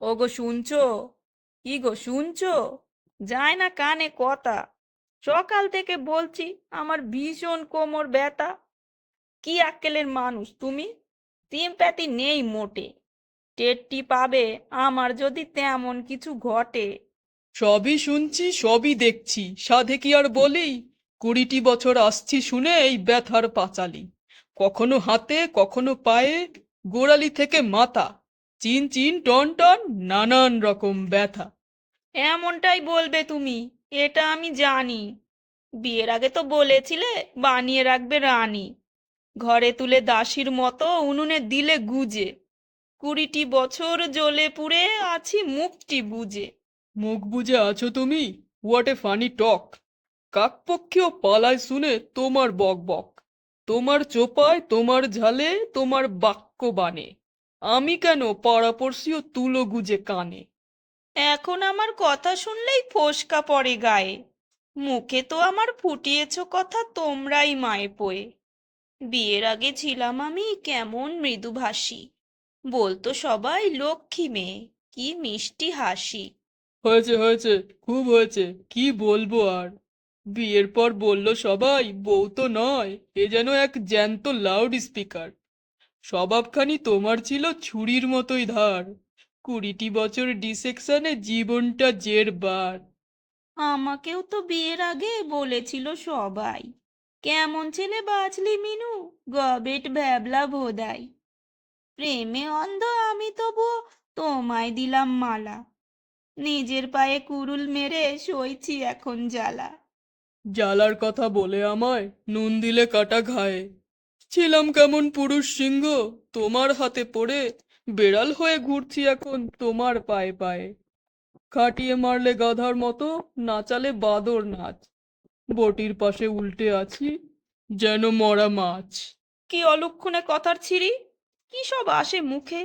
ও গো শুনছো? কি গো শুনছো? যায় না কানে কথা। সকাল থেকে বলছি আমার ভীষণ কোমর ব্যথা। কি আক্কেলের মানুষ তুমি? সিম্প্যাথি নেই মোটে। টেরটি পাবে আমার যদি তেমন কিছু ঘটে। সবই শুনছি, সবই দেখছি। সাধে কি আর বলি? কুড়িটি বছর আসছি শুনে এই ব্যথার পাঁচালি। কখনো হাতে, কখনো পায়ে, গোড়ালি থেকে মাথা। চিন চিন টন টন নানান রকম ব্যথা। এমনটাই বলবে তুমি এটা আমি জানি। বিয়ের আগে তো বলেছিলে বানিয়ে রাখবে রানী। ঘরে তুলে দাসীর মতো উনুনে দিলে গুজে। কুড়িটি বছর জ্বলে পুড়ে আছি মুখটি বুজে। মুখ বুজে আছো তুমি? হোয়াট এ ফানি টক কাকপক্ষেও পালায় শুনে তোমার বক বক। তোমার চোপায় তোমার ঝালে তোমার বাক্য বানে। আমি কেন পাড়াপড়শিও তুলো গুজে কানে? এখন আমার কথা শুনলেই ফোসকা পড়ে গায়ে। মুখে তো আমার ফুটিয়েছ কথা তোমরাই মায়ে পোয়ে। বিয়ের আগে ছিলাম আমি কেমন মৃদুভাষী বলতো সবাই লক্ষ্মী মেয়ে কি মিষ্টি হাসি। হয়েছে হয়েছে খুব হয়েছে কি বলব আর? বিয়ের পর বলল সবাই বউ তো নয় এ যেন এক জ্যান্ত লাউড স্পিকার স্বভাবখানি তোমার ছিল ছুরির মতোই ধার। কুড়িটি বছর ডিসেকশনে জীবনটা জেরবার আমাকেও তো বিয়ের আগে বলেছিল সবাই। কেমন ছেলে বাঁচলি মিনু? গবেট ভ্যাবলা ভোদাই। প্রেমে অন্ধ আমি তবুও তোমায় দিলাম মালা। নিজের পায়ে কুরুল মেরে সইছি এখন জ্বালা। জ্বালার কথা বলে আমায় নুন দিলে কাটা ঘায়ে। ছিলাম কেমন পুরুষ সিংহ, তোমার হাতে পড়ে বেড়াল হয়ে ঘুরছি এখন তোমার পায়ে পায়ে। খাটিয়ে মারলে গাধার মতো নাচালে বাদর নাচ। বটির পাশে উল্টে আছি যেন মরা মাছ। কি অলক্ষণে কথার ছিরি? কি সব আসে মুখে?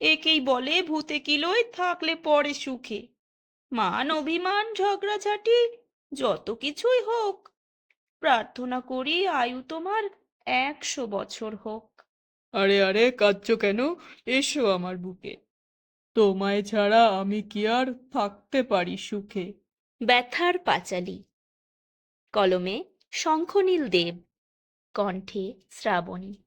একেই বলে ভূতে কিলোয় থাকলে পরে সুখে। মান অভিমান, ঝগড়াঝাটি, যত কিছুই হোক, প্রার্থনা করি আয়ু তোমার একশো বছর হোক। আরে আরে কাঁদছ কেন? এসো আমার বুকে। তোমায় ছাড়া আমি কি আর থাকতে পারি সুখে? ব্যথার পাঁচালী। কলমে শঙ্খনীল দেব কণ্ঠে শ্রাবণী।